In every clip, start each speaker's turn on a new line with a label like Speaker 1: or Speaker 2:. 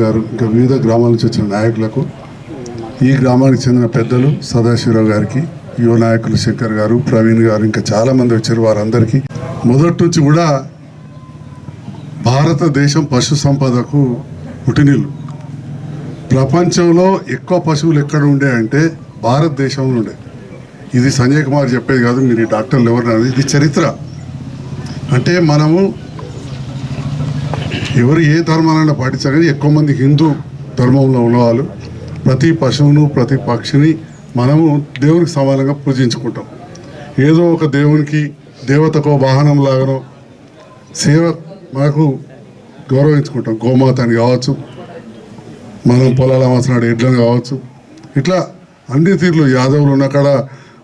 Speaker 1: గారు ఇంకా వివిధ గ్రామాల నుంచి వచ్చిన నాయకులకు ఈ గ్రామానికి చెందిన పెద్దలు సదాశివరావు గారికి యువ నాయకులు శంకర్ గారు ప్రవీణ్ గారు ఇంకా చాలా మంది వచ్చారు వారందరికీ. మొదటి నుంచి కూడా భారతదేశం పశు సంపదకు పుట్టినీళ్ళు ప్రపంచంలో ఎక్కువ పశువులు ఎక్కడ ఉండే అంటే భారతదేశంలో ఉండే. ఇది సంజయ్ కుమార్ చెప్పేది కాదు మీరు డాక్టర్లు ఎవరు ఇది చరిత్ర. అంటే మనము ఎవరు ఏ ధర్మాలైనా పాటించాలని ఎక్కువ మంది హిందూ ధర్మంలో ఉన్నవాళ్ళు ప్రతి పశువును ప్రతి పక్షిని మనము దేవునికి సమానంగా పూజించుకుంటాం. ఏదో ఒక దేవునికి దేవతకో వాహనం లాగానో సేవ మనకు గౌరవించుకుంటాం. గోమాతని కావచ్చు మనం పొలాల మాసనాడు ఎడ్లను కావచ్చు. ఇట్లా అన్ని తీర్లు యాదవులు ఉన్న కాడ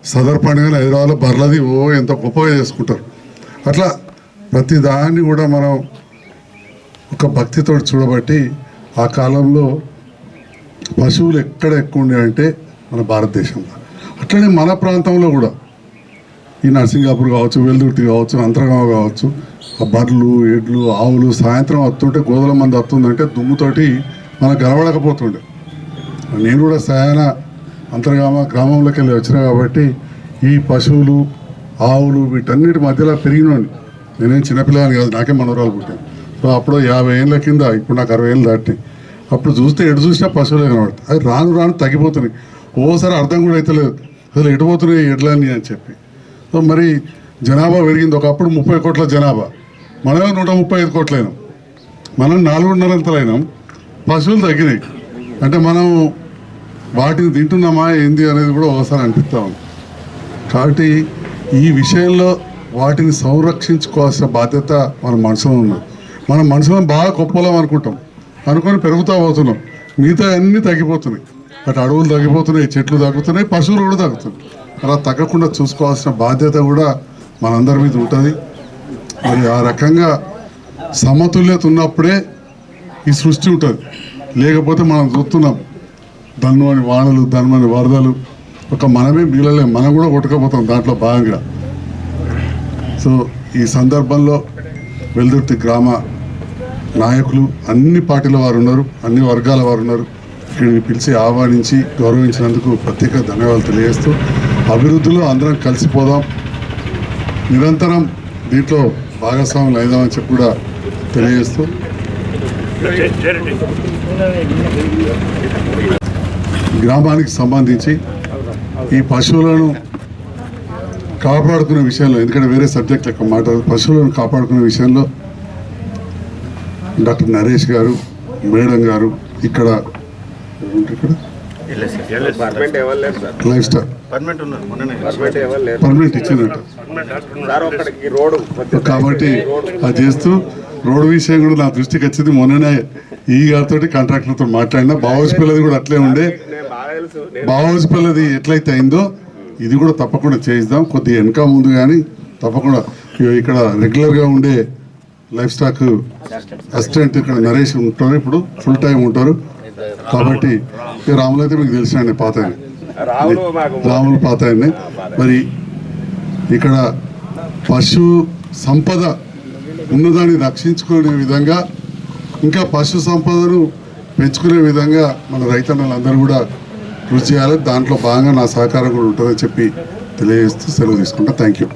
Speaker 1: సదర్ పండుగ హైదరాబాద్లో బర్లది ఓ ఎంత గొప్పగా చేసుకుంటారు. అట్లా ప్రతి దాన్ని కూడా మనం ఒక భక్తితో చూడబట్టి ఆ కాలంలో పశువులు ఎక్కడ ఎక్కువ ఉండేవంటే మన భారతదేశంలో. అట్లనే మన ప్రాంతంలో కూడా. ఈ నర్సింగాపూర్ కావచ్చు వెల్దుర్తి కావచ్చు అంతర్గామ కావచ్చు ఆ బర్రెలు ఎడ్లు ఆవులు సాయంత్రం వస్తుంటే గోదల మంది వస్తుందంటే దుమ్ముతోటి మనకు కనబడకపోతుండే. నేను కూడా సాయన అంతర్గామ గ్రామంలోకి వెళ్ళి వచ్చినా కాబట్టి ఈ పశువులు ఆవులు వీటన్నిటి మధ్యలో పెరిగినోని నేనేం చిన్నపిల్లని కాదు నాకే మనవరాలు పుట్టాను సో అప్పుడు యాభై ఏళ్ళ కింద ఇప్పుడు నాకు అరవై ఏళ్ళు దాటినాయి అప్పుడు చూస్తే ఎటు చూసినా పశువులే కనబడతాయి. అది రాను రాను తగ్గిపోతున్నాయి. ఓసారి అర్థం కూడా అవుతలేదు అసలు ఎటు పోతున్నాయి ఎడ్లని అని చెప్పి. సో మరి జనాభా పెరిగింది. ఒకప్పుడు ముప్పై కోట్ల జనాభా. మనమే నూట ముప్పై ఐదు కోట్లైనాం. మనం నాలుగున్నరంతలైనాం. పశువులు తగ్గినాయి. అంటే మనం వాటిని తింటున్నామా ఏంది అనేది కూడా ఒకసారి అనిపిస్తా ఉంది. కాబట్టి ఈ విషయంలో వాటిని సంరక్షించుకోవాల్సిన బాధ్యత మన మనసులో ఉన్నది మన మనసులో బాగా గొప్పలం అనుకుంటాం. అనుకొని పెరుగుతూ పోతున్నాం. మిగతా అన్నీ తగ్గిపోతున్నాయి. అటు అడవులు తగ్గిపోతున్నాయి చెట్లు తగ్గుతున్నాయి పశువులు కూడా తగ్గుతున్నాయి. అలా తగ్గకుండా చూసుకోవాల్సిన బాధ్యత కూడా మనందరి మీద ఉంటుంది. మరి ఆ రకంగా సమతుల్యత ఉన్నప్పుడే ఈ సృష్టి ఉంటుంది. లేకపోతే మనం చూస్తున్నాం ధన్మని వానలు ధన్మని వరదలు ఒక మనమే మిగలలేం. మనం కూడా కొట్టుకపోతాం దాంట్లో భాగంగా. సో ఈ సందర్భంలో వెల్దుర్తి గ్రామ నాయకులు అన్ని పార్టీల వారు ఉన్నారు అన్ని వర్గాల వారు ఉన్నారు. ఇక్కడిని పిలిచి ఆహ్వానించి గౌరవించినందుకు ప్రత్యేక ధన్యవాదాలు తెలియజేస్తూ అభివృద్ధిలో అందరం కలిసిపోదాం. నిరంతరం దీంట్లో భాగస్వాములు అయిదామని చెప్పి కూడా తెలియజేస్తూ గ్రామానికి సంబంధించి ఈ పశువులను కాపాడుకునే విషయంలో ఎందుకంటే వేరే సబ్జెక్ట్ లెక్క మాట పశువులను కాపాడుకునే విషయంలో డాక్టర్ నరేష్ గారు మేడం గారు ఇక్కడ ఇక్కడ?
Speaker 2: Permanent
Speaker 1: lifestyle.
Speaker 3: పర్మనెంట్
Speaker 1: ఇచ్చిందంట. కాబట్టి అది చేస్తూ రోడ్డు విషయం కూడా నా దృష్టికి వచ్చింది. మొన్ననే ఈ గారితో కాంట్రాక్టర్తో మాట్లాడినా. బావోజిపల్లది కూడా అట్లే ఉండే.
Speaker 2: బావోజ్
Speaker 1: పిల్లది ఎట్లయితే అయిందో ఇది కూడా తప్పకుండా చేయిద్దాం. కొద్దిగా వెనక ముందు కానీ తప్పకుండా ఇక్కడ రెగ్యులర్గా ఉండే లైఫ్ స్టాక్ అసిస్టెంట్ ఇక్కడ నరేష్ ఉంటారు. ఇప్పుడు ఫుల్ టైం ఉంటారు. కాబట్టి రాములు అయితే మీకు తెలిసినండి పాత రాములు పాత మరి ఇక్కడ పశు సంపద ఉన్నదాన్ని రక్షించుకునే విధంగా ఇంకా పశు సంపదను పెంచుకునే విధంగా మన రైతన్నలందరూ కూడా కృషి చేయాలి. దాంట్లో భాగంగా నా సహకారం కూడా ఉంటుందని చెప్పి తెలియజేస్తూ సెలవు తీసుకుంటా. Thank you